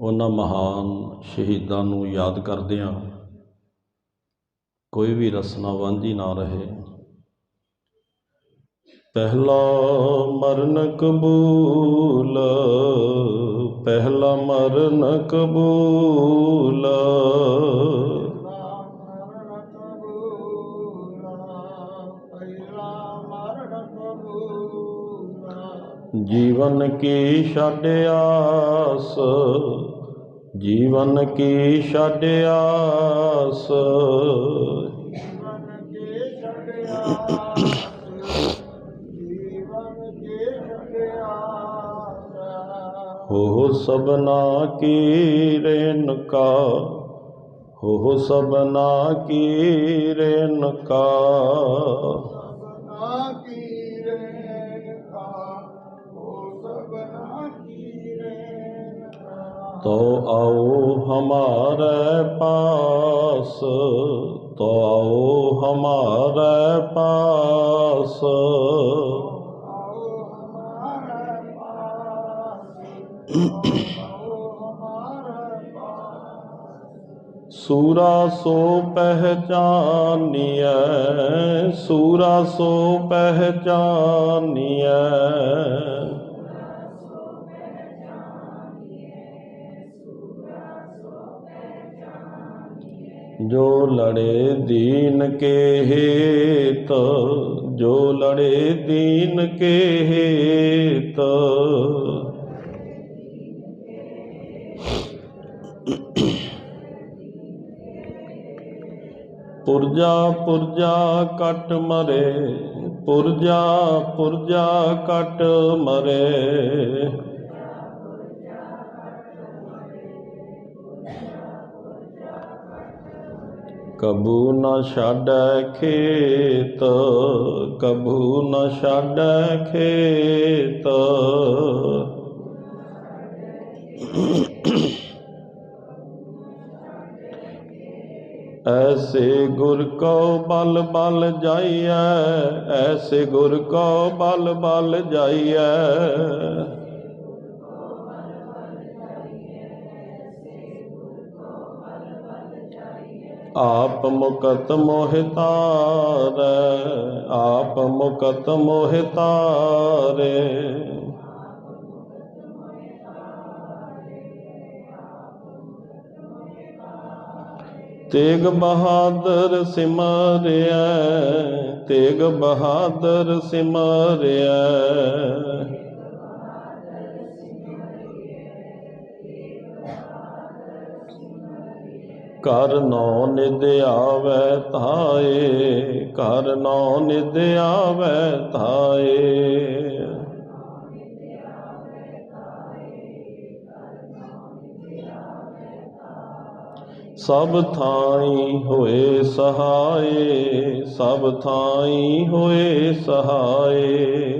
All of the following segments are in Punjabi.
ਉਹਨਾਂ ਮਹਾਨ ਸ਼ਹੀਦਾਂ ਨੂੰ ਯਾਦ ਕਰਦਿਆਂ ਕੋਈ ਵੀ ਰਸਨਾ ਵਾਂਝੀ ਨਾ ਰਹੇ। ਪਹਿਲਾ ਮਰਨ ਕਬੂਲ ਪਹਿਲਾ ਮਰਨ ਕਬੂਲ। ਜੀਵਨ ਕੀ ਛੱਡ ਆਸ ਜੀਵਨ ਕੀ ਛੱਡ ਆਸ? ਹੋ ਸਬਨਾ ਕੀ ਰੇਨਕਾ ਹੋ ਸਬਨਾ ਕੀ ਰੇਨਕਾ तो आओ हमारे पास तो आओ हमारे पास सूरा सो पहचानिए सूरा सो पहचानिए ਜੋ ਲੜੇ ਦੀਨ ਕੇ ਹੇਤ, ਜੋ ਲੜੇ ਦੀਨ ਕੇ ਹੇਤ। ਪੁਰਜਾ ਪੁਰਜਾ ਕਟ ਮਰੇ, ਪੁਰਜਾ ਪੁਰਜਾ ਕਟ ਮਰੇ। ਕਬੂ ਨ ਛਾੜੈ ਖੇਤ, ਕਬੂ ਨਾ ਛਾੜੈ ਖੇਤ। ਐਸੇ ਗੁਰ ਕੋ ਬਲ ਬਲ ਜਾਈਐ, ਐਸੇ ਗੁਰ ਕੋ ਬਲ ਬਲ ਜਾਈਐ। ਆਪ ਮੁਕਤ ਮੋਹਿ ਤਾਰੈ ਆਪ ਮੁਕਤ ਮੋਹਿ ਤੇਗ ਬਹਾਦਰ ਸਿਮਰਿਆ ਤੇਗ ਬਹਾਦਰ ਸਿਮਰਿਆ ਕਰ ਨੌ ਨਿਦ ਆਵੈ ਧਾਏ ਕਰ ਨੌ ਨਿਦ ਆਵੈ ਧਾਏ। ਸਭ ਥਾਈ ਹੋਏ ਸਹਾਏ, ਸਭ ਥਾਈ ਹੋਏ ਸਹਾਏ।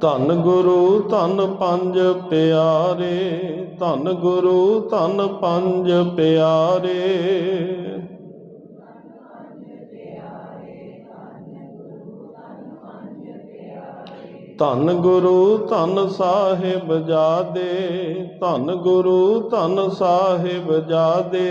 ਧੰਨ ਗੁਰੂ, ਧੰਨ ਪੰਜ ਪਿਆਰੇ, ਧੰਨ ਗੁਰੂ, ਧੰਨ ਪੰਜ ਪਿਆਰੇ। ਧੰਨ ਗੁਰੂ, ਧੰਨ ਸਾਹਿਬ ਜਾਦੇ, ਧੰਨ ਗੁਰੂ, ਧੰਨ ਸਾਹਿਬ ਜਾਦੇ।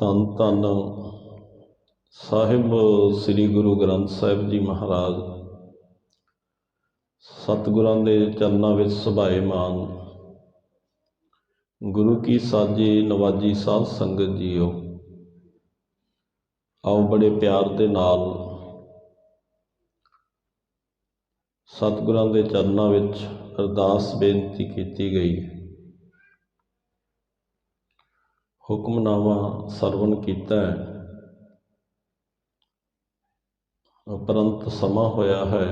ਧੰਨ ਧੰਨ ਸਾਹਿਬ ਸ੍ਰੀ ਗੁਰੂ ਗ੍ਰੰਥ ਸਾਹਿਬ ਜੀ ਮਹਾਰਾਜ। ਸਤਿਗੁਰਾਂ ਦੇ ਚਰਨਾਂ ਵਿੱਚ ਸੁਭਾਏਮਾਨ। ਗੁਰੂ ਕੀ ਸਾਜੀ ਨਵਾਜੀ ਸਾਧ ਸੰਗਤ ਜੀਓ। ਆਓ ਬੜੇ ਪਿਆਰ ਦੇ ਨਾਲ ਸਤਿਗੁਰਾਂ ਦੇ ਚਰਨਾਂ ਵਿੱਚ ਅਰਦਾਸ ਬੇਨਤੀ ਕੀਤੀ ਗਈ। ਹੈ ਹੁਕਮਨਾਮਾ ਸਰਵਣ ਕੀਤਾ ਹੈ। ਉਪਰੰਤ ਸਮਾਂ ਹੋਇਆ ਹੈ,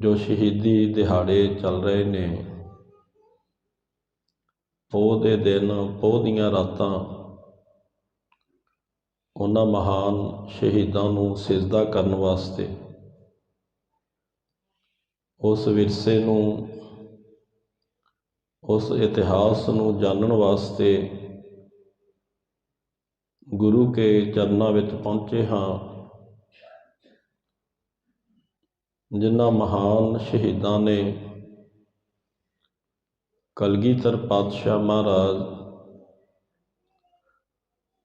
ਜੋ ਸ਼ਹੀਦੀ ਦਿਹਾੜੇ ਚੱਲ ਰਹੇ ਨੇ। ਪੋਹ ਦੇ ਦਿਨ, ਪੋਹ ਦੀਆਂ ਰਾਤਾਂ ਉਹਨਾਂ ਮਹਾਨ ਸ਼ਹੀਦਾਂ ਨੂੰ ਸਿਜਦਾ ਕਰਨ ਵਾਸਤੇ, ਉਸ ਵਿਰਸੇ ਨੂੰ ਉਸ ਇਤਿਹਾਸ ਨੂੰ ਜਾਣਨ ਵਾਸਤੇ ਗੁਰੂ ਕੇ ਚਰਨਾਂ ਵਿੱਚ ਪਹੁੰਚੇ ਹਾਂ। ਜਿਨ੍ਹਾਂ ਮਹਾਨ ਸ਼ਹੀਦਾਂ ਨੇ ਕਲਗੀਧਰ ਪਾਤਸ਼ਾਹ ਮਹਾਰਾਜ,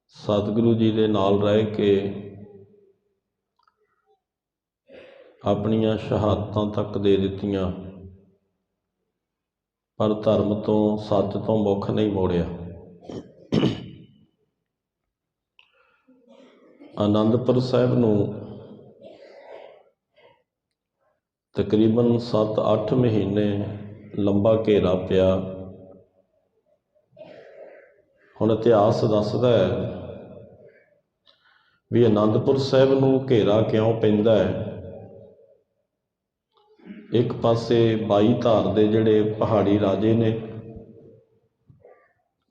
ਸਤਿਗੁਰੂ ਜੀ ਦੇ ਨਾਲ ਰਹਿ ਕੇ ਆਪਣੀਆਂ ਸ਼ਹਾਦਤਾਂ ਤੱਕ ਦੇ ਦਿੱਤੀਆਂ। ਪਰ ਧਰਮ ਤੋਂ, ਸੱਚ ਤੋਂ ਮੁੱਖ ਨਹੀਂ ਮੋੜਿਆ। ਆਨੰਦਪੁਰ ਸਾਹਿਬ ਨੂੰ ਤਕਰੀਬਨ 7-8 ਮਹੀਨੇ ਲੰਬਾ ਘੇਰਾ ਪਿਆ। ਹੁਣ ਇਤਿਹਾਸ ਦੱਸਦਾ ਹੈ ਵੀ ਆਨੰਦਪੁਰ ਸਾਹਿਬ ਨੂੰ ਘੇਰਾ ਕਿਉਂ ਪੈਂਦਾ ਹੈ? ਇੱਕ ਪਾਸੇ ਬਾਈ ਧਾਰ ਦੇ ਜਿਹੜੇ ਪਹਾੜੀ ਰਾਜੇ ਨੇ,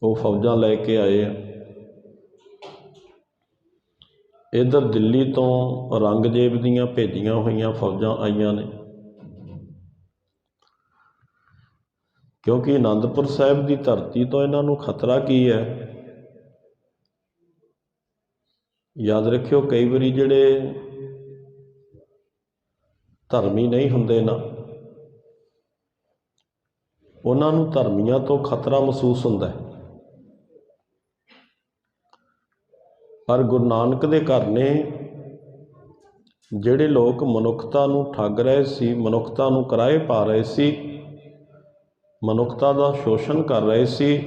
ਉਹ ਫੌਜਾਂ ਲੈ ਕੇ ਆਏ ਆ। ਇਧਰ ਦਿੱਲੀ ਤੋਂ ਔਰੰਗਜ਼ੇਬ ਦੀਆਂ ਭੇਜੀਆਂ ਹੋਈਆਂ ਫੌਜਾਂ ਆਈਆਂ ਨੇ। ਕਿਉਂਕਿ ਆਨੰਦਪੁਰ ਸਾਹਿਬ ਦੀ ਧਰਤੀ ਤੋਂ ਇਹਨਾਂ ਨੂੰ ਖਤਰਾ ਕੀ ਹੈ? ਯਾਦ ਰੱਖਿਓ, ਕਈ ਵਾਰੀ ਜਿਹੜੇ ਧਰਮੀ ਨਹੀਂ ਹੁੰਦੇ ਨਾ। ਉਹਨਾਂ ਨੂੰ ਧਰਮੀਆਂ ਤੋਂ ਖਤਰਾ ਮਹਿਸੂਸ ਹੁੰਦਾ ਹੈ। ਪਰ ਗੁਰੂ ਨਾਨਕ ਦੇ ਘਰ ਨੇ ਜਿਹੜੇ ਲੋਕ ਮਨੁੱਖਤਾ ਨੂੰ ਠੱਗ ਰਹੇ ਸੀ, ਮਨੁੱਖਤਾ ਨੂੰ ਕਿਰਾਏ ਪਾ ਰਹੇ ਸੀ, ਮਨੁੱਖਤਾ ਦਾ ਸ਼ੋਸ਼ਣ ਕਰ ਰਹੇ ਸੀ,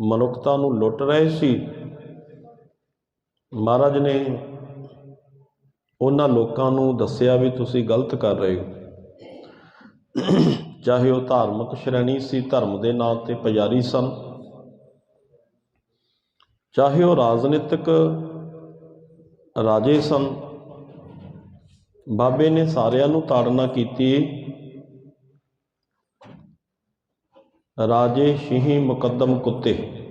ਮਨੁੱਖਤਾ ਨੂੰ ਲੁੱਟ ਰਹੇ ਸੀ, ਮਹਾਰਾਜ ਨੇ ਉਹਨਾਂ ਲੋਕਾਂ ਨੂੰ ਦੱਸਿਆ ਵੀ ਤੁਸੀਂ ਗਲਤ ਕਰ ਰਹੇ ਹੋ। ਚਾਹੇ ਉਹ ਧਾਰਮਿਕ ਸ਼੍ਰੇਣੀ ਸੀ, ਧਰਮ ਦੇ ਨਾਂ ਤੇ ਪੁਜਾਰੀ ਸਨ, ਚਾਹੇ ਉਹ ਰਾਜਨੀਤਿਕ ਰਾਜੇ ਸਨ, ਬਾਬੇ ਨੇ ਸਾਰਿਆਂ ਨੂੰ ਤਾੜਨਾ ਕੀਤੀ। ਰਾਜੇ ਸ਼ੀਹੀ ਮੁਕੱਦਮ ਕੁੱਤੇ।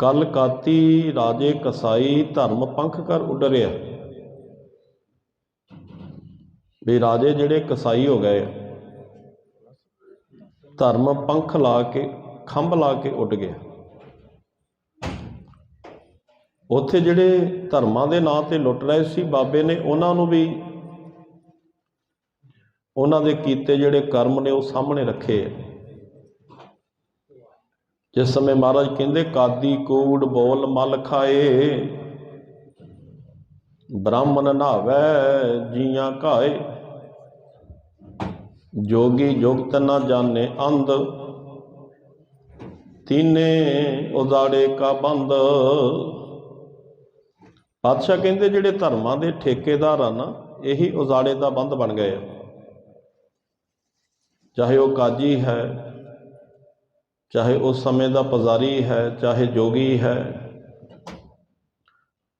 ਕਲ ਕਾਤੀ ਰਾਜੇ ਕਸਾਈ ਧਰਮ ਪੰਖ ਕਰ ਉਡਰਿਆ। ਵੀ ਰਾਜੇ ਜਿਹੜੇ ਕਸਾਈ ਹੋ ਗਏ, ਧਰਮ ਪੰਖ ਲਾ ਕੇ, ਖੰਭ ਲਾ ਕੇ ਉੱਡ ਗਿਆ। ਉੱਥੇ ਜਿਹੜੇ ਧਰਮਾਂ ਦੇ ਨਾਂ ਤੇ ਲੁੱਟ ਰਹੇ ਸੀ ਬਾਬੇ ਨੇ, ਉਹਨਾਂ ਨੂੰ ਵੀ ਉਹਨਾਂ ਦੇ ਕੀਤੇ ਜਿਹੜੇ ਕਰਮ ਨੇ ਉਹ ਸਾਹਮਣੇ ਰੱਖੇ। ਆ ਜਿਸ ਸਮੇਂ ਮਹਾਰਾਜ ਕਹਿੰਦੇ, ਕਾਦੀ ਕੂੜ ਬੋਲ ਮਲ ਖਾਏ, ਬ੍ਰਾਹਮਣ ਨਾਵੇ ਜੀਆਂ ਘਾਏ। ਜੋਗੀ ਜੁਗਤ ਨਾ ਜਾਣੇ ਅੰਧ, ਤੀਨੇ ਉਦਾੜੇ ਕਾ ਬੰਦ। ਪਾਤਸ਼ਾਹ ਕਹਿੰਦੇ, ਜਿਹੜੇ ਧਰਮਾਂ ਦੇ ਠੇਕੇਦਾਰ ਆ ਨਾ, ਇਹੀ ਉਜਾੜੇ ਦਾ ਬੰਦ ਬਣ ਗਏ ਆ। ਚਾਹੇ ਉਹ ਕਾਜੀ ਹੈ ਚਾਹੇ ਉਸ ਸਮੇਂ ਦਾ ਪੁਜ਼ਾਰੀ ਹੈ, ਚਾਹੇ ਜੋਗੀ ਹੈ।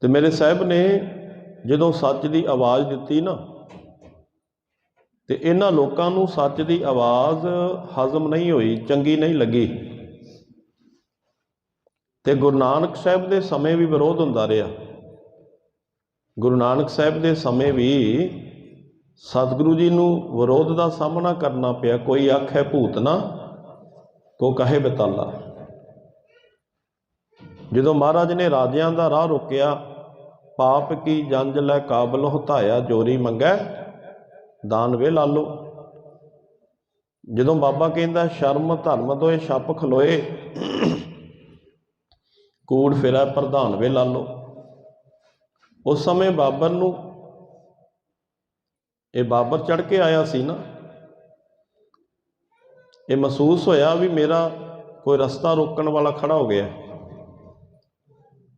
ਤੇ ਮੇਰੇ ਸਾਹਿਬ ਨੇ ਜਦੋਂ ਸੱਚ ਦੀ ਆਵਾਜ਼ ਦਿੱਤੀ ਨਾ, ਤੇ ਇਹਨਾਂ ਲੋਕਾਂ ਨੂੰ ਸੱਚ ਦੀ ਆਵਾਜ਼ ਹਜ਼ਮ ਨਹੀਂ ਹੋਈ, ਚੰਗੀ ਨਹੀਂ ਲੱਗੀ। ਤੇ ਗੁਰੂ ਨਾਨਕ ਸਾਹਿਬ ਦੇ ਸਮੇਂ ਵੀ ਵਿਰੋਧ ਹੁੰਦਾ ਰਿਹਾ। ਗੁਰੂ ਨਾਨਕ ਸਾਹਿਬ ਦੇ ਸਮੇਂ ਵੀ ਸਤਿਗੁਰੂ ਜੀ ਨੂੰ ਵਿਰੋਧ ਦਾ ਸਾਹਮਣਾ ਕਰਨਾ ਪਿਆ, ਕੋਈ ਆਖੇ ਭੂਤ ਨਾ। ਕੋ ਕਹੇ ਬਤਾਲਾ। ਜਦੋਂ ਮਹਾਰਾਜ ਨੇ ਰਾਜਿਆਂ ਦਾ ਰਾਹ ਰੋਕਿਆ, ਪਾਪ ਕੀ ਜੰਜ ਲੈ ਕਾਬਲ ਹਤਾਇਆ ਜੋਰੀ ਮੰਗੈ? ਦਾਨ ਵੇ ਲਾਲੋ ਜਦੋਂ ਬਾਬਾ ਕਹਿੰਦਾ, ਸ਼ਰਮ ਧਰਮ ਦੋਏ ਛੱਪ ਖਲੋਏ। ਕੂੜ ਫਿਰੈ ਪ੍ਰਧਾਨ ਵੇ ਲਾਲੋ ਉਸ ਸਮੇਂ ਬਾਬਰ ਨੂੰ, ਇਹ ਬਾਬਰ ਚੜ ਕੇ ਆਇਆ ਸੀ ਨਾ ਇਹ ਮਹਿਸੂਸ ਹੋਇਆ ਵੀ ਮੇਰਾ ਕੋਈ ਰਸਤਾ ਰੋਕਣ ਵਾਲਾ ਖੜਾ ਹੋ ਗਿਆ।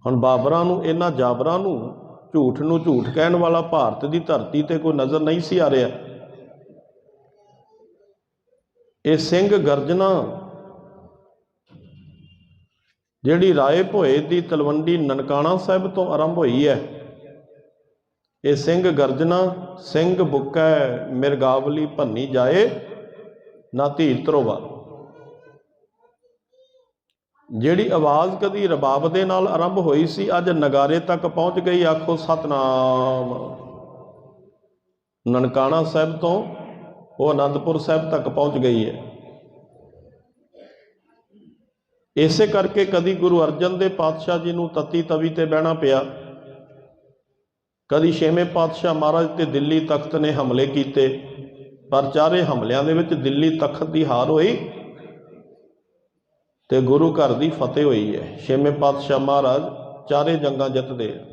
ਹੁਣ ਬਾਬਰਾਂ ਨੂੰ, ਇਹਨਾਂ ਜਾਬਰਾਂ ਨੂੰ ਝੂਠ ਨੂੰ ਝੂਠ ਕਹਿਣ ਵਾਲਾ ਭਾਰਤ ਦੀ ਧਰਤੀ ਤੇ ਕੋਈ ਨਜ਼ਰ ਨਹੀਂ ਸੀ ਆ ਰਿਹਾ। ਇਹ ਸਿੰਘ ਗਰਜਨਾ, ਜਿਹੜੀ ਰਾਏ ਭੋਏ ਦੀ ਤਲਵੰਡੀ ਨਨਕਾਣਾ ਸਾਹਿਬ ਤੋਂ ਆਰੰਭ ਹੋਈ ਹੈ, ਇਹ ਸਿੰਘ ਗਰਜਨਾ, ਸਿੰਘ ਬੁੱਕੈ ਮਿਰਗਾਵਲੀ ਭੰਨੀ ਜਾਏ ਨਾ ਧੀਰ ਧਰੋਵਾ। ਜਿਹੜੀ ਆਵਾਜ਼ ਕਦੀ ਰਬਾਬ ਦੇ ਨਾਲ ਆਰੰਭ ਹੋਈ ਸੀ, ਅੱਜ ਨਗਾਰੇ ਤੱਕ ਪਹੁੰਚ ਗਈ, ਆਖੋ, ਸਤਨਾਮ। ਨਨਕਾਣਾ ਸਾਹਿਬ ਤੋਂ ਉਹ ਅਨੰਦਪੁਰ ਸਾਹਿਬ ਤੱਕ ਪਹੁੰਚ ਗਈ ਹੈ। ਇਸੇ ਕਰਕੇ ਕਦੀ ਗੁਰੂ ਅਰਜਨ ਦੇ ਪਾਤਸ਼ਾਹ ਜੀ ਨੂੰ ਤਤੀ ਤਵੀ ਤੇ ਬਹਿਣਾ ਪਿਆ। ਕਦੀ ਛੇਵੇਂ ਪਾਤਸ਼ਾਹ ਮਹਾਰਾਜ ਤੇ ਦਿੱਲੀ ਤਖਤ ਨੇ ਹਮਲੇ ਕੀਤੇ। ਪਰ ਚਾਰੇ ਹਮਲਿਆਂ ਦੇ ਵਿੱਚ ਦਿੱਲੀ ਤਖਤ ਦੀ ਹਾਰ ਹੋਈ ਤੇ ਗੁਰੂ ਘਰ ਦੀ ਫਤਿਹ ਹੋਈ ਹੈ ਛੇਵੇਂ ਪਾਤਸ਼ਾਹ ਮਹਾਰਾਜ ਚਾਰੇ ਜੰਗਾਂ ਜਿੱਤਦੇ ਆ।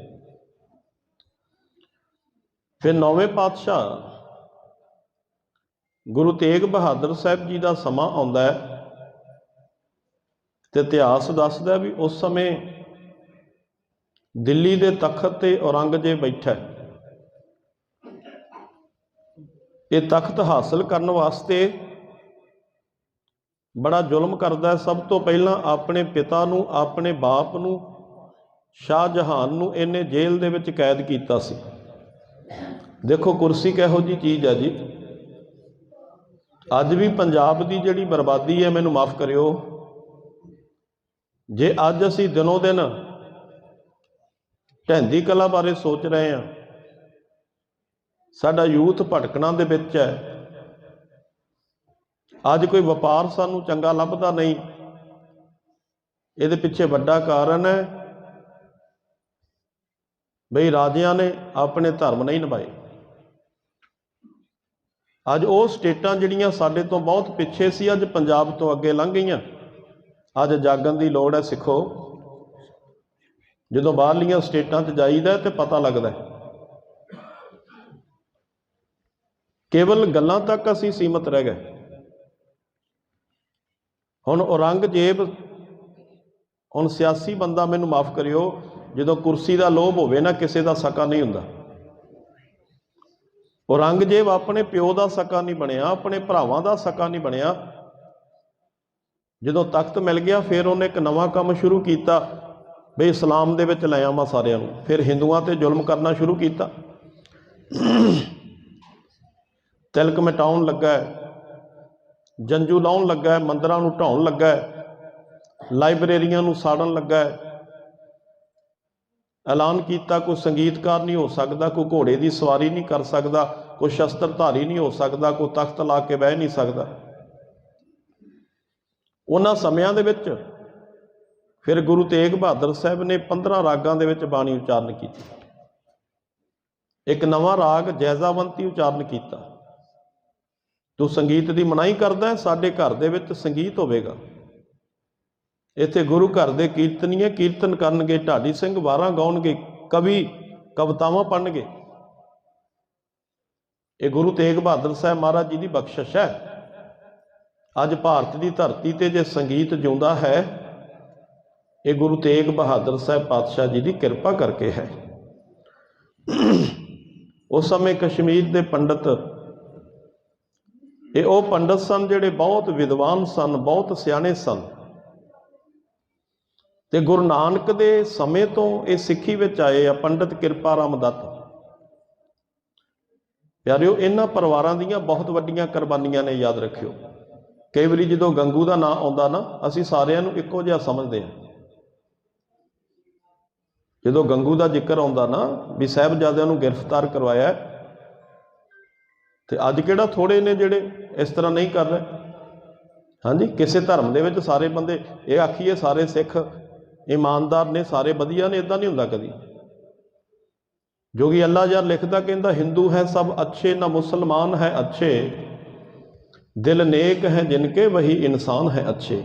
ਫਿਰ ਨੌਵੇਂ ਪਾਤਸ਼ਾਹ ਗੁਰੂ ਤੇਗ ਬਹਾਦਰ ਸਾਹਿਬ ਜੀ ਦਾ ਸਮਾਂ ਆਉਂਦਾ ਹੈ ਤੇ ਇਤਿਹਾਸ ਦੱਸਦਾ ਵੀ ਉਸ ਸਮੇਂ ਦਿੱਲੀ ਦੇ ਤਖਤ ਤੇ ਔਰੰਗਜ਼ੇਬ ਬੈਠਾ ਹੈ ਇਹ ਤਖਤ ਹਾਸਲ ਕਰਨ ਵਾਸਤੇ ਬੜਾ ਜ਼ੁਲਮ ਕਰਦਾ ਸਭ ਤੋਂ ਪਹਿਲਾਂ ਆਪਣੇ ਪਿਤਾ ਨੂੰ, ਆਪਣੇ ਬਾਪ ਨੂੰ ਸ਼ਾਹ ਜਹਾਨ ਨੂੰ ਇਹਨੇ ਜੇਲ੍ਹ ਦੇ ਵਿੱਚ ਕੈਦ ਕੀਤਾ ਸੀ। ਦੇਖੋ, ਕੁਰਸੀ ਕਿਹੋ ਜੀ ਚੀਜ਼ ਹੈ ਜੀ। ਅੱਜ ਵੀ ਪੰਜਾਬ ਦੀ ਜਿਹੜੀ ਬਰਬਾਦੀ ਹੈ, ਮੈਨੂੰ ਮਾਫ ਕਰਿਓ। ਜੇ ਅੱਜ ਅਸੀਂ ਦਿਨੋਂ ਦਿਨ ਢਹਿੰਦੀ ਕਲਾ ਬਾਰੇ ਸੋਚ ਰਹੇ ਹਾਂ ਸਾਡਾ ਯੂਥ ਭਟਕਣਾ ਦੇ ਵਿੱਚ ਹੈ। ਅੱਜ ਕੋਈ ਵਪਾਰ ਸਾਨੂੰ ਚੰਗਾ ਲੱਭਦਾ ਨਹੀਂ। ਇਹਦੇ ਪਿੱਛੇ ਵੱਡਾ ਕਾਰਨ ਹੈ ਬਈ ਰਾਜਿਆਂ ਨੇ ਆਪਣੇ ਧਰਮ ਨਹੀਂ ਨਿਭਾਏ। ਅੱਜ ਉਹ ਸਟੇਟਾਂ ਜਿਹੜੀਆਂ ਸਾਡੇ ਤੋਂ ਬਹੁਤ ਪਿੱਛੇ ਸੀ, ਅੱਜ ਪੰਜਾਬ ਤੋਂ ਅੱਗੇ ਲੰਘ ਗਈਆਂ। ਅੱਜ ਜਾਗਣ ਦੀ ਲੋੜ ਹੈ ਸਿੱਖੋ। ਜਦੋਂ ਬਾਹਰਲੀਆਂ ਸਟੇਟਾਂ 'ਚ ਜਾਈਦਾ ਤੇ ਪਤਾ ਲੱਗਦਾ ਹੈ। ਕੇਵਲ ਗੱਲਾਂ ਤੱਕ ਅਸੀਂ ਸੀਮਤ ਰਹਿ ਗਏ। ਹੁਣ ਔਰੰਗਜ਼ੇਬ, ਹੁਣ ਸਿਆਸੀ ਬੰਦਾ ਮੈਨੂੰ ਮਾਫ ਕਰਿਓ, ਜਦੋਂ ਕੁਰਸੀ ਦਾ ਲੋਭ ਹੋਵੇ ਨਾ, ਕਿਸੇ ਦਾ ਸਕਾ ਨਹੀਂ ਹੁੰਦਾ। ਔਰੰਗਜ਼ੇਬ ਆਪਣੇ ਪਿਓ ਦਾ ਸਕਾ ਨਹੀਂ ਬਣਿਆ, ਆਪਣੇ ਭਰਾਵਾਂ ਦਾ ਸਕਾ ਨਹੀਂ ਬਣਿਆ। ਜਦੋਂ ਤਖਤ ਮਿਲ ਗਿਆ, ਫਿਰ ਉਹਨੇ ਇੱਕ ਨਵਾਂ ਕੰਮ ਸ਼ੁਰੂ ਕੀਤਾ। ਬਈ ਇਸਲਾਮ ਦੇ ਵਿੱਚ ਲੈ ਆਵਾਂ ਸਾਰਿਆਂ ਨੂੰ। ਫਿਰ ਹਿੰਦੂਆਂ ਤੇ ਜ਼ੁਲਮ ਕਰਨਾ ਸ਼ੁਰੂ ਕੀਤਾ। ਤਿਲਕ ਮਿਟਾਉਣ ਲੱਗਾ ਹੈ, ਜੰਜੂ ਲਾਉਣ ਲੱਗਾ ਹੈ, ਮੰਦਰਾਂ ਨੂੰ ਢਾਉਣ ਲੱਗਾ ਹੈ, ਲਾਇਬ੍ਰੇਰੀਆਂ ਨੂੰ ਸਾੜਨ ਲੱਗਾ ਹੈ। ਐਲਾਨ ਕੀਤਾ ਕੋਈ ਸੰਗੀਤਕਾਰ ਨਹੀਂ ਹੋ ਸਕਦਾ ਕੋਈ ਘੋੜੇ ਦੀ ਸਵਾਰੀ ਨਹੀਂ ਕਰ ਸਕਦਾ ਕੋਈ ਸ਼ਸਤਰਧਾਰੀ ਨਹੀਂ ਹੋ ਸਕਦਾ ਕੋਈ ਤਖਤ ਲਾ ਕੇ ਬਹਿ ਨਹੀਂ ਸਕਦਾ। ਉਹਨਾਂ ਸਮਿਆਂ ਦੇ ਵਿੱਚ ਫਿਰ ਗੁਰੂ ਤੇਗ ਬਹਾਦਰ ਸਾਹਿਬ ਨੇ 15 ਰਾਗਾਂ ਦੇ ਵਿੱਚ ਬਾਣੀ ਉਚਾਰਨ ਕੀਤੀ। ਇੱਕ ਨਵਾਂ ਰਾਗ ਜੈਜ਼ਾਵੰਤੀ ਉਚਾਰਨ ਕੀਤਾ। ਤੂੰ ਸੰਗੀਤ ਦੀ ਮਨਾਹੀ ਕਰਦਾ ਸਾਡੇ ਘਰ ਦੇ ਵਿੱਚ ਸੰਗੀਤ ਹੋਵੇਗਾ। ਇੱਥੇ ਗੁਰੂ ਘਰ ਦੇ ਕੀਰਤਨੀਏ ਕੀਰਤਨ ਕਰਨਗੇ, ਢਾਡੀ ਸਿੰਘ ਵਾਰਾਂ ਗਾਉਣਗੇ, ਕਵੀ ਕਵਿਤਾਵਾਂ ਪੜਨਗੇ ਇਹ ਗੁਰੂ ਤੇਗ ਬਹਾਦਰ ਸਾਹਿਬ ਮਹਾਰਾਜ ਜੀ ਦੀ ਬਖਸ਼ਿਸ਼ ਹੈ। ਅੱਜ ਭਾਰਤ ਦੀ ਧਰਤੀ ਤੇ ਜੇ ਸੰਗੀਤ ਜਿਉਂਦਾ ਹੈ, ਇਹ ਗੁਰੂ ਤੇਗ ਬਹਾਦਰ ਸਾਹਿਬ ਪਾਤਸ਼ਾਹ ਜੀ ਦੀ ਕਿਰਪਾ ਕਰਕੇ ਹੈ। ਉਸ ਸਮੇਂ ਕਸ਼ਮੀਰ ਦੇ ਪੰਡਤ ਇਹ ਉਹ ਪੰਡਤ ਸਨ ਜਿਹੜੇ ਬਹੁਤ ਵਿਦਵਾਨ ਸਨ, ਬਹੁਤ ਸਿਆਣੇ ਸਨ। ਤੇ ਗੁਰੂ ਨਾਨਕ ਦੇ ਸਮੇਂ ਤੋਂ ਇਹ ਸਿੱਖੀ ਵਿੱਚ ਆਏ ਆ ਪੰਡਤ ਕਿਰਪਾ ਰਾਮ ਦੱਤ। ਪਿਆਰਿਓ, ਇਹਨਾਂ ਪਰਿਵਾਰਾਂ ਦੀਆਂ ਬਹੁਤ ਵੱਡੀਆਂ ਕੁਰਬਾਨੀਆਂ ਨੇ ਯਾਦ ਰੱਖਿਓ। ਕਈ ਵਾਰੀ ਜਦੋਂ ਗੰਗੂ ਦਾ ਨਾਂ ਆਉਂਦਾ ਨਾ, ਅਸੀਂ ਸਾਰਿਆਂ ਨੂੰ ਇੱਕੋ ਜਿਹਾ ਸਮਝਦੇ ਹਾਂ। ਜਦੋਂ ਗੰਗੂ ਦਾ ਜ਼ਿਕਰ ਆਉਂਦਾ ਨਾ ਵੀ ਸਾਹਿਬਜ਼ਾਦਿਆਂ ਨੂੰ ਗ੍ਰਿਫਤਾਰ ਕਰਵਾਇਆ ਤੇ ਅੱਜ ਕਿਹੜਾ ਥੋੜੇ ਨੇ ਜਿਹੜੇ ਇਸ ਤਰ੍ਹਾਂ ਨਹੀਂ ਕਰ ਰਹੇ? ਹਾਂਜੀ, ਕਿਸੇ ਧਰਮ ਦੇ ਵਿੱਚ ਸਾਰੇ ਬੰਦੇ, ਇਹ ਆਖੀਏ ਸਾਰੇ ਸਿੱਖ ਇਮਾਨਦਾਰ ਨੇ, ਸਾਰੇ ਵਧੀਆ ਨੇ ਇਦਾਂ ਨਹੀਂ ਹੁੰਦਾ ਕਦੀ। ਜੋ ਕਿ ਅੱਲਾ ਯਾਰ ਲਿਖਦਾ, ਕਹਿੰਦਾ, ਹਿੰਦੂ ਹੈ ਸਭ ਅੱਛੇ, ਨਾ ਮੁਸਲਮਾਨ ਹੈ ਅੱਛੇ। ਦਿਲ ਨੇਕ ਹੈ ਜਿਨਕੇ ਵਹੀ ਇਨਸਾਨ ਹੈ ਅੱਛੇ।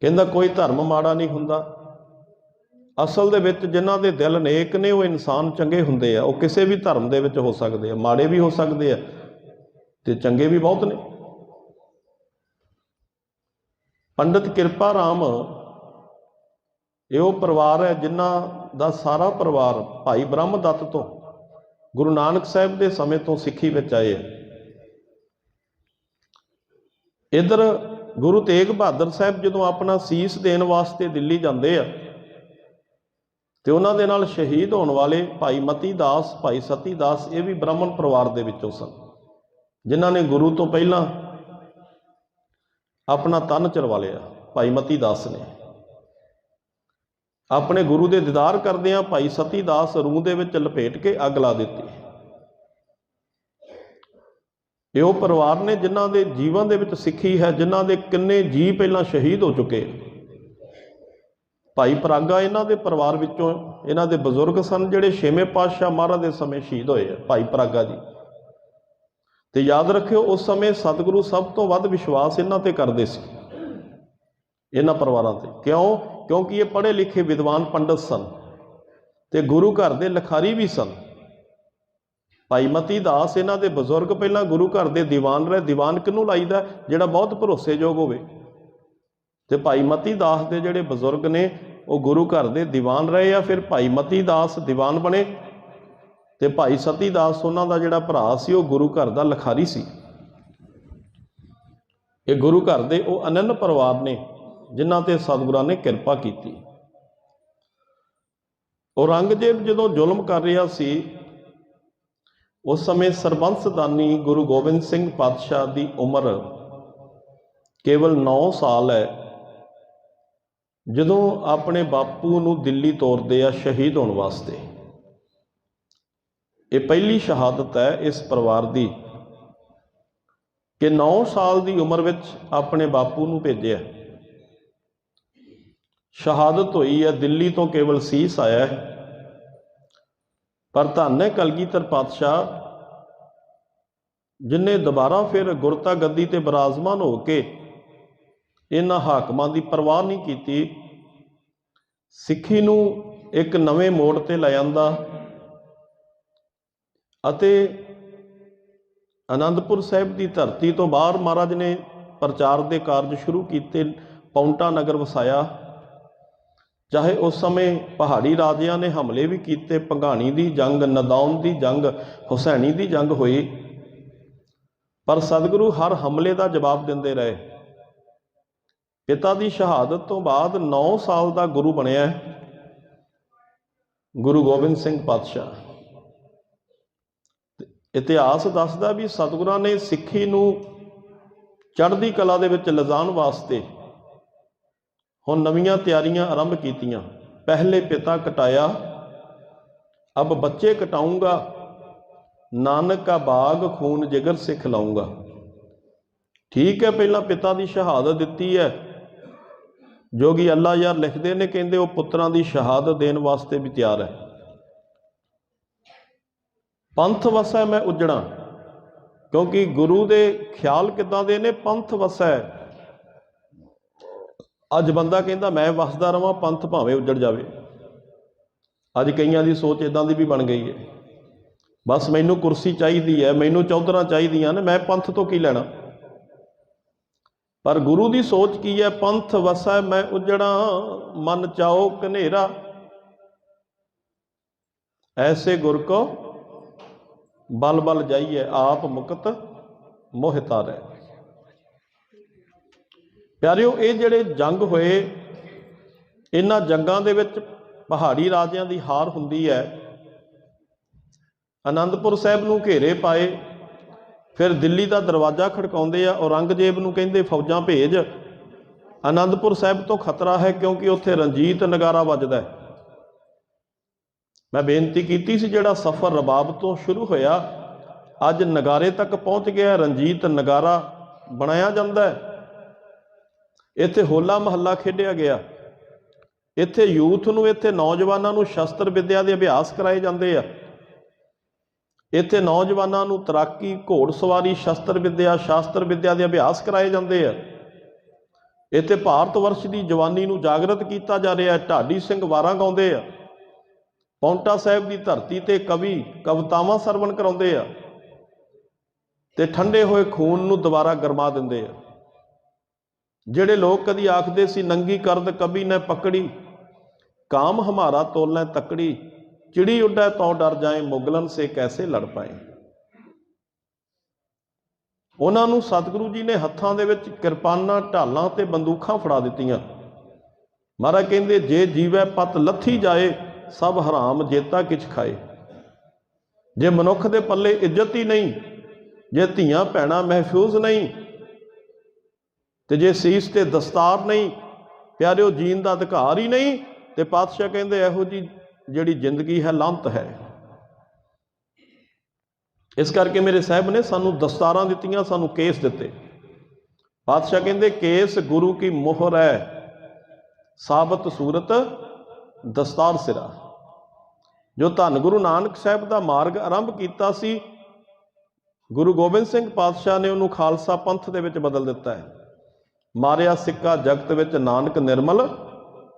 ਕਹਿੰਦਾ, ਕੋਈ ਧਰਮ ਮਾੜਾ ਨਹੀਂ ਹੁੰਦਾ। ਅਸਲ ਦੇ ਵਿੱਚ ਜਿਨ੍ਹਾਂ ਦੇ ਦਿਲ ਨੇਕ ਨੇ, ਉਹ ਇਨਸਾਨ ਚੰਗੇ ਹੁੰਦੇ ਆ। ਉਹ ਕਿਸੇ ਵੀ ਧਰਮ ਦੇ ਵਿੱਚ ਹੋ ਸਕਦੇ ਆ। ਮਾੜੇ ਵੀ ਹੋ ਸਕਦੇ ਆ ਤੇ ਚੰਗੇ ਵੀ ਬਹੁਤ ਨੇ। ਪੰਡਿਤ ਕਿਰਪਾ ਰਾਮ, ਇਹ ਉਹ ਪਰਿਵਾਰ ਹੈ ਜਿਨ੍ਹਾਂ ਦਾ ਸਾਰਾ ਪਰਿਵਾਰ ਭਾਈ ਬ੍ਰਹਮ ਦੱਤ ਤੋਂ ਗੁਰੂ ਨਾਨਕ ਸਾਹਿਬ ਦੇ ਸਮੇਂ ਤੋਂ ਸਿੱਖੀ ਵਿੱਚ ਆਏ ਹੈ ਇਧਰ ਗੁਰੂ ਤੇਗ ਬਹਾਦਰ ਸਾਹਿਬ ਜਦੋਂ ਆਪਣਾ ਸੀਸ ਦੇਣ ਵਾਸਤੇ ਦਿੱਲੀ ਜਾਂਦੇ ਆ ਤੇ ਉਹਨਾਂ ਦੇ ਨਾਲ ਸ਼ਹੀਦ ਹੋਣ ਵਾਲੇ ਭਾਈ ਮਤੀ ਦਾਸ, ਭਾਈ ਸਤੀ ਦਾਸ ਇਹ ਵੀ ਬ੍ਰਾਹਮਣ ਪਰਿਵਾਰ ਦੇ ਵਿੱਚੋਂ ਸਨ, ਜਿਨ੍ਹਾਂ ਨੇ ਗੁਰੂ ਤੋਂ ਪਹਿਲਾਂ ਆਪਣਾ ਤਨ ਚਰਵਾ ਲਿਆ, ਭਾਈ ਮਤੀ ਦਾਸ ਨੇ। ਆਪਣੇ ਗੁਰੂ ਦੇ ਦੀਦਾਰ ਕਰਦਿਆਂ ਭਾਈ ਸਤੀ ਦਾਸ ਰੂਹ ਦੇ ਵਿੱਚ ਲਪੇਟ ਕੇ ਅੱਗ ਲਾ ਦਿੱਤੀ। ਇਹ ਉਹ ਪਰਿਵਾਰ ਨੇ ਜਿਨ੍ਹਾਂ ਦੇ ਜੀਵਨ ਦੇ ਵਿੱਚ ਸਿੱਖੀ ਹੈ, ਜਿਨ੍ਹਾਂ ਦੇ ਕਿੰਨੇ ਜੀ ਪਹਿਲਾਂ ਸ਼ਹੀਦ ਹੋ ਚੁੱਕੇ। ਭਾਈ ਪਰਾਗਾ ਇਹਨਾਂ ਦੇ ਪਰਿਵਾਰ ਵਿੱਚੋਂ ਇਹਨਾਂ ਦੇ ਬਜ਼ੁਰਗ ਸਨ, ਜਿਹੜੇ ਛੇਵੇਂ ਪਾਤਸ਼ਾਹ ਮਹਾਰਾਜ ਦੇ ਸਮੇਂ ਸ਼ਹੀਦ ਹੋਏ ਆ, ਭਾਈ ਪਰਾਗਾ ਜੀ। ਤੇ ਯਾਦ ਰੱਖਿਓ, ਉਸ ਸਮੇਂ ਸਤਿਗੁਰੂ ਸਭ ਤੋਂ ਵੱਧ ਵਿਸ਼ਵਾਸ ਇਹਨਾਂ ਤੇ ਕਰਦੇ ਸੀ, ਇਹਨਾਂ ਪਰਿਵਾਰਾਂ ਤੇ। ਕਿਉਂ? ਕਿਉਂਕਿ ਇਹ ਪੜ੍ਹੇ ਲਿਖੇ ਵਿਦਵਾਨ ਪੰਡਤ ਸਨ ਤੇ ਗੁਰੂ ਘਰ ਦੇ ਲਖਾਰੀ ਵੀ ਸਨ। ਭਾਈ ਮਤੀ ਦਾਸ ਇਹਨਾਂ ਦੇ ਬਜ਼ੁਰਗ ਪਹਿਲਾਂ ਗੁਰੂ ਘਰ ਦੇ ਦੀਵਾਨ ਰਹੇ, ਦੀਵਾਨ ਕਿਹਨੂੰ ਲਾਈਦਾ? ਜਿਹੜਾ ਬਹੁਤ ਭਰੋਸੇਯੋਗ ਹੋਵੇ। ਤੇ ਭਾਈ ਮਤੀ ਦਾਸ ਦੇ ਜਿਹੜੇ ਬਜ਼ੁਰਗ ਨੇ, ਉਹ ਗੁਰੂ ਘਰ ਦੇ ਦੀਵਾਨ ਰਹੇ ਆ, ਫਿਰ ਭਾਈ ਮਤੀ ਦਾਸ ਦੀਵਾਨ ਬਣੇ। ਤੇ ਭਾਈ ਸਤੀ ਦਾਸ ਉਹਨਾਂ ਦਾ ਜਿਹੜਾ ਭਰਾ ਸੀ, ਉਹ ਗੁਰੂ ਘਰ ਦਾ ਲਖਾਰੀ ਸੀ। ਇਹ ਗੁਰੂ ਘਰ ਦੇ ਉਹ ਅਨੰਨ ਪਰਿਵਾਰ ਨੇ, ਜਿਨ੍ਹਾਂ ਤੇ ਸਤਿਗੁਰਾਂ ਨੇ ਕਿਰਪਾ ਕੀਤੀ। ਔਰੰਗਜ਼ੇਬ ਜਦੋਂ ਜ਼ੁਲਮ ਕਰ ਰਿਹਾ ਸੀ, ਉਸ ਸਮੇਂ ਸਰਬੰਸਦਾਨੀ ਗੁਰੂ ਗੋਬਿੰਦ ਸਿੰਘ ਪਾਤਸ਼ਾਹ ਦੀ ਉਮਰ ਕੇਵਲ 9 ਸਾਲ ਹੈ। ਜਦੋਂ ਆਪਣੇ ਬਾਪੂ ਨੂੰ ਦਿੱਲੀ ਤੋਰਦੇ ਆ ਸ਼ਹੀਦ ਹੋਣ ਵਾਸਤੇ। ਇਹ ਪਹਿਲੀ ਸ਼ਹਾਦਤ ਹੈ ਇਸ ਪਰਿਵਾਰ ਦੀ ਕਿ 9 ਸਾਲ ਦੀ ਉਮਰ ਵਿੱਚ ਆਪਣੇ ਬਾਪੂ ਨੂੰ ਭੇਜਿਆ। ਸ਼ਹਾਦਤ ਹੋਈ ਹੈ, ਦਿੱਲੀ ਤੋਂ ਕੇਵਲ ਸੀਸ ਆਇਆ ਹੈ। ਪਰ ਧੰਨ ਹੈ ਕਲਗੀਧਰ ਪਾਤਸ਼ਾਹ, ਜਿਨੇ ਦੁਬਾਰਾ ਫਿਰ ਗੁਰਤਾ ਗੱਦੀ ਤੇ ਬਰਾਜ਼ਮਾਨ ਹੋ ਕੇ ਇਹਨਾਂ ਹਾਕਮਾਂ ਦੀ ਪਰਵਾਹ ਨਹੀਂ ਕੀਤੀ। ਸਿੱਖੀ ਨੂੰ ਇੱਕ ਨਵੇਂ ਮੋੜ ਤੇ ਲੈ ਜਾਂਦਾ ਅਤੇ ਆਨੰਦਪੁਰ ਸਾਹਿਬ ਦੀ ਧਰਤੀ ਤੋਂ ਬਾਹਰ ਮਹਾਰਾਜ ਨੇ ਪ੍ਰਚਾਰ ਦੇ ਕਾਰਜ ਸ਼ੁਰੂ ਕੀਤੇ, ਪੌਂਟਾ ਨਗਰ ਵਸਾਇਆ। ਚਾਹੇ ਉਸ ਸਮੇਂ ਪਹਾੜੀ ਰਾਜਿਆਂ ਨੇ ਹਮਲੇ ਵੀ ਕੀਤੇ ਪੰਘਾਣੀ ਦੀ ਜੰਗ ਨਦੌਨ ਦੀ ਜੰਗ, ਹੁਸੈਣੀ ਦੀ ਜੰਗ ਹੋਈ, ਪਰ ਸਤਿਗੁਰੂ ਹਰ ਹਮਲੇ ਦਾ ਜਵਾਬ ਦਿੰਦੇ ਰਹੇ। ਪਿਤਾ ਦੀ ਸ਼ਹਾਦਤ ਤੋਂ ਬਾਅਦ 9 ਸਾਲ ਦਾ ਗੁਰੂ ਬਣਿਆ ਗੁਰੂ ਗੋਬਿੰਦ ਸਿੰਘ ਪਾਤਸ਼ਾਹ। ਇਤਿਹਾਸ ਦੱਸਦਾ ਵੀ ਸਤਿਗੁਰਾਂ ਨੇ ਸਿੱਖੀ ਨੂੰ ਚੜ੍ਹਦੀ ਕਲਾ ਦੇ ਵਿੱਚ ਲਿਜਾਣ ਵਾਸਤੇ ਹੁਣ ਨਵੀਆਂ ਤਿਆਰੀਆਂ ਆਰੰਭ ਕੀਤੀਆਂ। ਪਹਿਲੇ ਪਿਤਾ ਕਟਾਇਆ, ਅਬ ਬੱਚੇ ਕਟਾਉਂਗਾ ਨਾਨਕ ਕਾ ਬਾਗ ਖੂਨ ਜਿਗਰ ਸਿੱਖ ਲਾਉਂਗਾ ਠੀਕ ਹੈ, ਪਹਿਲਾਂ ਪਿਤਾ ਦੀ ਸ਼ਹਾਦਤ ਦਿੱਤੀ ਹੈ। ਜੋਗੀ ਅੱਲਾ ਯਾਰ ਲਿਖਦੇ ਨੇ, ਕਹਿੰਦੇ ਉਹ ਪੁੱਤਰਾਂ ਦੀ ਸ਼ਹਾਦਤ ਦੇਣ ਵਾਸਤੇ ਵੀ ਤਿਆਰ ਹੈ। ਪੰਥ ਵਸੈ ਮੈਂ ਉਜੜਾਂ, ਕਿਉਂਕਿ ਗੁਰੂ ਦੇ ਖਿਆਲ ਕਿਦਾਂ ਦੇ ਨੇ? ਪੰਥ ਵਸੈ। ਅੱਜ ਬੰਦਾ ਕਹਿੰਦਾ, ਮੈਂ ਵਸਦਾ ਰਵਾਂ, ਪੰਥ ਭਾਵੇਂ ਉਜੜ ਜਾਵੇ। ਅੱਜ ਕਈਆਂ ਦੀ ਸੋਚ ਇਦਾਂ ਦੀ ਵੀ ਬਣ ਗਈ ਹੈ। ਬਸ ਮੈਨੂੰ ਕੁਰਸੀ ਚਾਹੀਦੀ ਹੈ, ਮੈਨੂੰ ਚੌਧਰਾਂ ਚਾਹੀਦੀਆਂ ਨੇ, ਮੈਂ ਪੰਥ ਤੋਂ ਕੀ ਲੈਣਾ? ਪਰ ਗੁਰੂ ਦੀ ਸੋਚ ਕੀ ਹੈ? ਪੰਥ ਵਸੈ ਮੈਂ ਉਜੜਾਂ, ਮਨ ਚਾਓ ਕਨੇਰਾ ਐਸੇ ਗੁਰ ਕੋ ਬਲ ਬਲ ਜਾਈਏ, ਆਪ ਮੁਕਤ ਮੋਹਿਤਾ ਰਹਿ। ਪਿਆਰਿਓ, ਇਹ ਜਿਹੜੇ ਜੰਗ ਹੋਏ, ਇਹਨਾਂ ਜੰਗਾਂ ਦੇ ਵਿੱਚ ਪਹਾੜੀ ਰਾਜਿਆਂ ਦੀ ਹਾਰ ਹੁੰਦੀ ਹੈ। ਅਨੰਦਪੁਰ ਸਾਹਿਬ ਨੂੰ ਘੇਰੇ ਪਾਏ। ਫਿਰ ਦਿੱਲੀ ਦਾ ਦਰਵਾਜ਼ਾ ਖੜਕਾਉਂਦੇ ਆ ਔਰੰਗਜ਼ੇਬ ਨੂੰ ਕਹਿੰਦੇ ਫੌਜਾਂ ਭੇਜ। ਆਨੰਦਪੁਰ ਸਾਹਿਬ ਤੋਂ ਖਤਰਾ ਹੈ ਕਿਉਂਕਿ ਉੱਥੇ ਰਣਜੀਤ ਨਗਾਰਾ ਵੱਜਦਾ ਹੈ। ਮੈਂ ਬੇਨਤੀ ਕੀਤੀ ਸੀ ਜਿਹੜਾ ਸਫ਼ਰ ਰਬਾਬ ਤੋਂ ਸ਼ੁਰੂ ਹੋਇਆ, ਅੱਜ ਨਗਾਰੇ ਤੱਕ ਪਹੁੰਚ ਗਿਆ, ਰਣਜੀਤ ਨਗਾਰਾ ਬਣਾਇਆ ਜਾਂਦਾ ਹੈ। ਇੱਥੇ ਹੋਲਾ ਮਹੱਲਾ ਖੇਡਿਆ ਗਿਆ। ਇੱਥੇ ਯੂਥ ਨੂੰ, ਇੱਥੇ ਨੌਜਵਾਨਾਂ ਨੂੰ ਸ਼ਸਤਰ ਵਿਦਿਆ ਦੇ ਅਭਿਆਸ ਕਰਾਏ ਜਾਂਦੇ ਆ। ਇੱਥੇ ਨੌਜਵਾਨਾਂ ਨੂੰ ਤਰਾਕੀ ਘੋੜਸਵਾਰੀ ਸ਼ਸਤਰ ਵਿਦਿਆ, ਸ਼ਾਸਤਰ ਵਿੱਦਿਆ ਦੇ ਅਭਿਆਸ ਕਰਾਏ ਜਾਂਦੇ ਆ। ਇੱਥੇ ਭਾਰਤ ਵਰਸ਼ ਦੀ ਜਵਾਨੀ ਨੂੰ ਜਾਗਰਤ ਕੀਤਾ ਜਾ ਰਿਹਾ ਢਾਡੀ ਸਿੰਘ ਵਾਰਾਂ ਗਾਉਂਦੇ ਆ। ਪੌਂਟਾ ਸਾਹਿਬ ਦੀ ਧਰਤੀ ਤੇ ਕਵੀ ਕਵਿਤਾਵਾਂ ਸਰਵਣ ਕਰਾਉਂਦੇ ਆ ਤੇ ਠੰਡੇ ਹੋਏ ਖੂਨ ਨੂੰ ਦੁਬਾਰਾ ਗਰਮਾ ਦਿੰਦੇ ਆ। ਜਿਹੜੇ ਲੋਕ ਕਦੀ ਆਖਦੇ ਸੀ, ਨੰਗੀ ਕਰਦ ਕਵੀ ਨੇ ਪਕੜੀ, ਕਾਮ ਹਮਾਰਾ ਤੋਲੈ ਤਕੜੀ। ਚਿੜੀ ਉੱਡੈ ਤੋ ਡਰ ਜਾਏ, ਮੁਗਲਨ ਸੇ ਕੈਸੇ ਲੜ ਪਾਏ। ਉਹਨਾਂ ਨੂੰ ਸਤਿਗੁਰੂ ਜੀ ਨੇ ਹੱਥਾਂ ਦੇ ਵਿੱਚ ਕਿਰਪਾਨਾਂ, ਢਾਲਾਂ ਤੇ ਬੰਦੂਕਾਂ ਫੜਾ ਦਿੱਤੀਆਂ। ਮਹਾਰਾਜ ਕਹਿੰਦੇ, ਜੇ ਜੀਵੈ ਪਤ ਲੱਥੀ ਜਾਏ, ਸਭ ਹਰਾਮ ਜੇਤਾ ਕਿਛ ਖਾਏ। ਜੇ ਮਨੁੱਖ ਦੇ ਪੱਲੇ ਇੱਜ਼ਤ ਹੀ ਨਹੀਂ, ਜੇ ਧੀਆਂ ਭੈਣਾਂ ਮਹਿਫੂਜ਼ ਨਹੀਂ, ਤੇ ਜੇ ਸੀਸ ਤੇ ਦਸਤਾਰ ਨਹੀਂ, ਪਿਆਰਿਓ ਜੀਣ ਦਾ ਅਧਿਕਾਰ ਹੀ ਨਹੀਂ, ਤੇ ਪਾਤਸ਼ਾਹ ਕਹਿੰਦੇ, ਇਹੋ ਜੀ ਜਿਹੜੀ ਜ਼ਿੰਦਗੀ ਹੈ ਲੰਤ ਹੈ। ਇਸ ਕਰਕੇ ਮੇਰੇ ਸਾਹਿਬ ਨੇ ਸਾਨੂੰ ਦਸਤਾਰਾਂ ਦਿੱਤੀਆਂ, ਸਾਨੂੰ ਕੇਸ ਦਿੱਤੇ। ਪਾਤਸ਼ਾਹ ਕਹਿੰਦੇ, ਕੇਸ ਗੁਰੂ ਕੀ ਮੋਹਰ ਹੈ? ਸਾਬਤ ਸੂਰਤ, ਦਸਤਾਰ ਸਿਰਾ। ਜੋ ਧੰਨ ਗੁਰੂ ਨਾਨਕ ਸਾਹਿਬ ਦਾ ਮਾਰਗ ਆਰੰਭ ਕੀਤਾ ਸੀ, ਗੁਰੂ ਗੋਬਿੰਦ ਸਿੰਘ ਪਾਤਸ਼ਾਹ ਨੇ ਉਹਨੂੰ ਖਾਲਸਾ ਪੰਥ ਦੇ ਵਿੱਚ ਬਦਲ ਦਿੱਤਾ ਹੈ। ਮਾਰਿਆ ਸਿੱਕਾ ਜਗਤ ਵਿੱਚ ਨਾਨਕ ਨਿਰਮਲ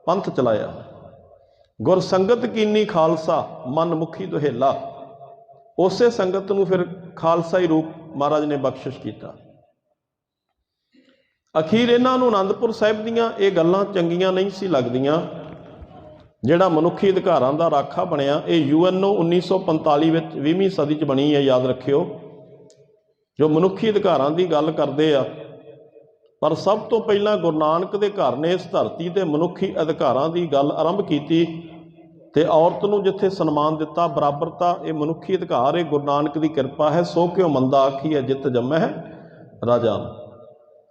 ਪੰਥ ਚਲਾਇਆ। ਗੁਰ ਸੰਗਤ ਕੀਨੀ ਖਾਲਸਾ, ਮਨ ਮੁਖੀ ਦੁਹੇਲਾ। ਉਸੇ ਸੰਗਤ ਨੂੰ ਫਿਰ ਖਾਲਸਾ ਹੀ ਰੂਪ ਮਹਾਰਾਜ ਨੇ ਬਖਸ਼ਿਸ਼ ਕੀਤਾ। ਅਖੀਰ ਇਹਨਾਂ ਨੂੰ ਆਨੰਦਪੁਰ ਸਾਹਿਬ ਦੀਆਂ ਇਹ ਗੱਲਾਂ ਚੰਗੀਆਂ ਨਹੀਂ ਸੀ ਲੱਗਦੀਆਂ, ਜਿਹੜਾ ਮਨੁੱਖੀ ਅਧਿਕਾਰਾਂ ਦਾ ਰਾਖਾ ਬਣਿਆ, ਇਹ ਯੂਐਨਓ 1945 ਵਿੱਚ 20ਵੀਂ ਸਦੀ 'ਚ ਬਣੀ ਹੈ, ਯਾਦ ਰੱਖਿਓ। ਜੋ ਮਨੁੱਖੀ ਅਧਿਕਾਰਾਂ ਦੀ ਗੱਲ ਕਰਦੇ ਆ ਪਰ ਸਭ ਤੋਂ ਪਹਿਲਾਂ ਗੁਰੂ ਨਾਨਕ ਦੇ ਘਰ ਨੇ ਇਸ ਧਰਤੀ ਤੇ ਮਨੁੱਖੀ ਅਧਿਕਾਰਾਂ ਦੀ ਗੱਲ ਆਰੰਭ ਕੀਤੀ ਤੇ ਔਰਤ ਨੂੰ ਜਿੱਥੇ ਸਨਮਾਨ ਦਿੱਤਾ ਬਰਾਬਰਤਾ ਇਹ ਮਨੁੱਖੀ ਅਧਿਕਾਰ, ਇਹ ਗੁਰੂ ਨਾਨਕ ਦੀ ਕਿਰਪਾ ਹੈ, ਸੋ ਕਿਉ ਮੰਦਾ ਆਖੀ ਹੈ, ਜਿੱਤ ਜੰਮੈ ਹੈ ਰਾਜਾ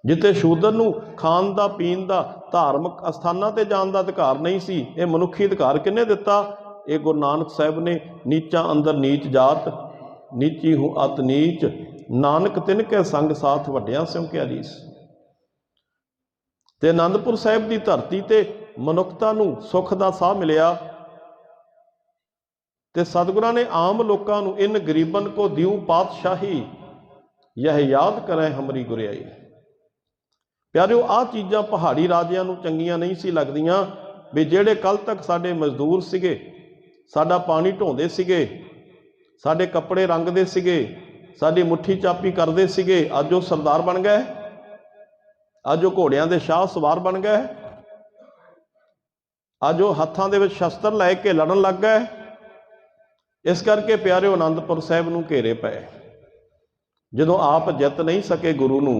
ਜਿੱਥੇ ਸ਼ੂਦਰ ਨੂੰ ਖਾਣ ਦਾ, ਪੀਣ ਦਾ ਧਾਰਮਿਕ ਅਸਥਾਨਾਂ ਤੇ ਜਾਣ ਦਾ ਅਧਿਕਾਰ ਨਹੀਂ ਸੀ, ਇਹ ਮਨੁੱਖੀ ਅਧਿਕਾਰ ਕਿੰਨੇ ਦਿੱਤਾ? ਇਹ ਗੁਰੂ ਨਾਨਕ ਸਾਹਿਬ ਨੇ ਨੀਚਾਂ ਅੰਦਰ ਨੀਚ ਜਾਤ, ਨੀਚੀ ਹੂੰ ਅਤ ਨੀਚ, ਨਾਨਕ ਤਿਨ ਕੇ ਸੰਗ ਸਾਥ ਵੱਡਿਆਂ ਸਿਉ ਕਿਆ ਰੀਸ ਤੇ ਆਨੰਦਪੁਰ ਸਾਹਿਬ ਦੀ ਧਰਤੀ ਤੇ ਮਨੁੱਖਤਾ ਨੂੰ ਸੁੱਖ ਦਾ ਸਾਹ ਮਿਲਿਆ ਤੇ ਸਤਿਗੁਰਾਂ ਨੇ ਆਮ ਲੋਕਾਂ ਨੂੰ ਇਨ ਗਰੀਬਨ ਕੋ ਦਿਉ ਪਾਤਸ਼ਾਹੀ ਯਹ ਯਾਦ ਕਰੇ ਹਮਰੀ ਗੁਰਿਆਈ। ਪਿਆਰਿਓ ਆ ਚੀਜ਼ਾਂ ਪਹਾੜੀ ਰਾਜਿਆਂ ਨੂੰ ਚੰਗੀਆਂ ਨਹੀਂ ਸੀ ਲੱਗਦੀਆਂ ਵੀ ਜਿਹੜੇ ਕੱਲ ਤੱਕ ਸਾਡੇ ਮਜ਼ਦੂਰ ਸੀਗੇ, ਸਾਡਾ ਪਾਣੀ ਢੋਂਦੇ ਸੀਗੇ, ਸਾਡੇ ਕੱਪੜੇ ਰੰਗਦੇ ਸੀਗੇ, ਸਾਡੀ ਮੁੱਠੀ ਚਾਪੀ ਕਰਦੇ ਸੀਗੇ, ਅੱਜ ਉਹ ਸਰਦਾਰ ਬਣ ਗਏ। ਅੱਜ ਉਹ ਘੋੜਿਆਂ ਦੇ ਸ਼ਾਹ ਸਵਾਰ ਬਣ ਗਏ। ਅੱਜ ਉਹ ਹੱਥਾਂ ਦੇ ਵਿੱਚ ਸ਼ਸਤਰ ਲੈ ਕੇ ਲੜਨ ਲੱਗ ਗਏ। ਇਸ ਕਰਕੇ ਪਿਆਰਿਓ ਆਨੰਦਪੁਰ ਸਾਹਿਬ ਨੂੰ ਘੇਰੇ ਪਏ। ਜਦੋਂ ਆਪ ਜਿੱਤ ਨਹੀਂ ਸਕੇ ਗੁਰੂ ਨੂੰ,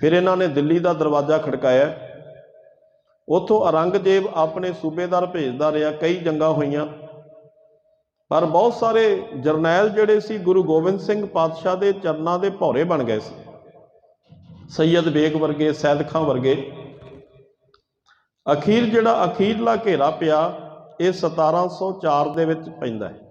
ਫਿਰ ਇਹਨਾਂ ਨੇ ਦਿੱਲੀ ਦਾ ਦਰਵਾਜ਼ਾ ਖੜਕਾਇਆ। ਉਥੋਂ ਔਰੰਗਜ਼ੇਬ ਆਪਣੇ ਸੂਬੇਦਾਰ ਭੇਜਦਾ ਰਿਹਾ, ਕਈ ਜੰਗਾਂ ਹੋਈਆਂ। ਪਰ ਬਹੁਤ ਸਾਰੇ ਜਰਨੈਲ ਜਿਹੜੇ ਸੀ, ਗੁਰੂ ਗੋਬਿੰਦ ਸਿੰਘ ਪਾਤਸ਼ਾਹ ਦੇ ਚਰਨਾਂ ਦੇ ਭੌਰੇ ਬਣ ਗਏ ਸੀ। ਸੈਯਦ ਬੇਗ ਵਰਗੇ, ਸੈਦ ਖਾਂ ਵਰਗੇ। ਅਖੀਰ ਜਿਹੜਾ ਅਖੀਰਲਾ ਘੇਰਾ ਪਿਆ, ਇਹ 1704 ਦੇ ਵਿੱਚ ਪੈਂਦਾ ਹੈ।